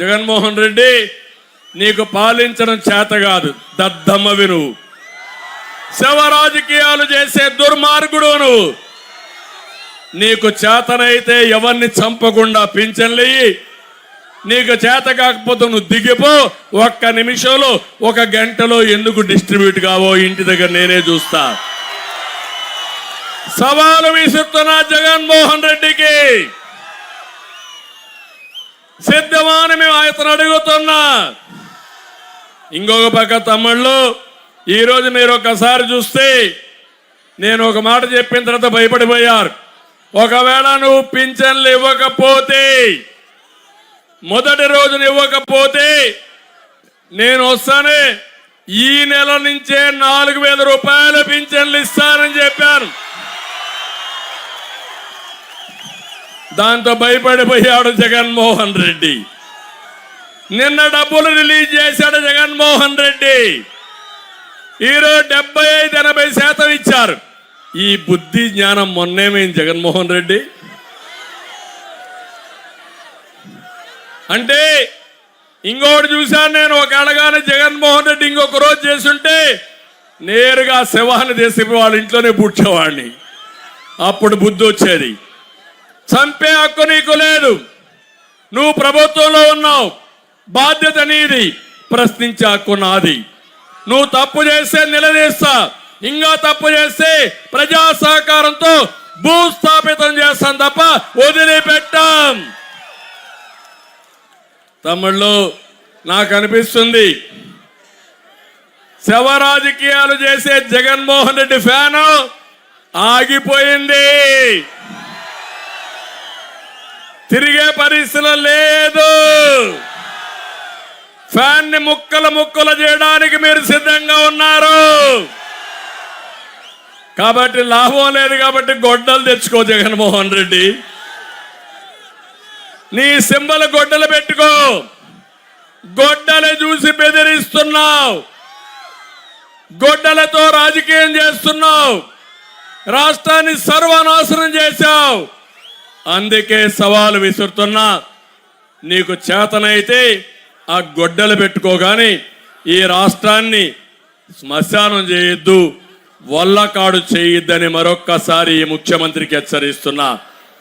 జగన్మోహన్ రెడ్డి నీకు పాలించడం చేత కాదు. దద్దమ్మవి నువ్వు శవ రాజకీయాలు చేసే దుర్మార్గుడు నువ్వు. నీకు చేతనైతే ఎవరిని చంపకుండా పింఛన్లయ్యి నీకు చేత కాకపోతే నువ్వు దిగిపో. ఒక్క నిమిషంలో ఒక గంటలో ఎందుకు డిస్ట్రిబ్యూట్ కావో ఇంటి దగ్గర నేనే చూస్తా. సవాలు విసురుతున్నా జగన్మోహన్ రెడ్డికి. సిద్ధమా అని మేము ఆయన అడుగుతున్నా. ఇంకొక పక్క తమ్ముళ్ళు ఈరోజు మీరు ఒకసారి చూస్తే నేను ఒక మాట చెప్పిన తర్వాత భయపడిపోయారు. ఒకవేళ నువ్వు పింఛన్లు ఇవ్వకపోతే మొదటి రోజున ఇవ్వకపోతే నేను వస్తానే ఈ నెల నుంచే నాలుగు వేల రూపాయలు పింఛన్లు ఇస్తానని చెప్పాను. దాంతో భయపడిపోయాడు జగన్మోహన్ రెడ్డి. నిన్న డబ్బులు రిలీజ్ చేశాడు జగన్మోహన్ రెడ్డి. ఈరోజు డెబ్బై ఐదు ఎనభై శాతం ఇచ్చారు. ఈ బుద్ధి జ్ఞానం మొన్నేమైంది జగన్మోహన్ రెడ్డి. అంటే ఇంకొకటి చూశాను నేను ఒక అడగానే జగన్మోహన్ రెడ్డి ఇంకొక రోజు చేసుంటే నేరుగా శవాన్ని తీసి వాళ్ళ ఇంట్లోనే పుట్టేవాడిని అప్పుడు బుద్ధి వచ్చేది. చంపే హక్కు నీకు లేదు. నువ్వు ప్రభుత్వంలో ఉన్నావు. బాధ్యత నీది. ప్రశ్నించే హక్కు నాది. నువ్వు తప్పు చేస్తే నిలదీస్తా. ఇంకా తప్పు చేస్తే ప్రజా సహకారంతో భూస్థాపితం చేస్తాం తప్ప వదిలిపెట్టాం. తమ్ముళ్ళు నాకు అనిపిస్తుంది శవ రాజకీయాలు చేసే జగన్మోహన్ రెడ్డి ఫ్యాను ఆగిపోయింది. తిరిగే పరిస్థితులు లేదు. ఫ్యాన్ని ముక్కలు ముక్కలు చేయడానికి మీరు సిద్ధంగా ఉన్నారు. కాబట్టి లాభం లేదు కాబట్టి గొడ్డలు తెచ్చుకో జగన్మోహన్ రెడ్డి. నీ సింబల్ గొడ్డలు పెట్టుకో. గొడ్డలు చూసి బెదిరిస్తున్నావు. గొడ్డలతో రాజకీయం చేస్తున్నావు. రాష్ట్రాన్ని సర్వనాశనం చేశావు. అందుకే సవాలు విసురుతున్నా. నీకు చేతనైతే ఆ గొడ్డలు పెట్టుకోగాని ఈ రాష్ట్రాన్ని శ్మశానం చేయొద్దు వల్లకాడు చేయొద్దని మరొక్కసారి ఈ ముఖ్యమంత్రికి హెచ్చరిస్తున్నా.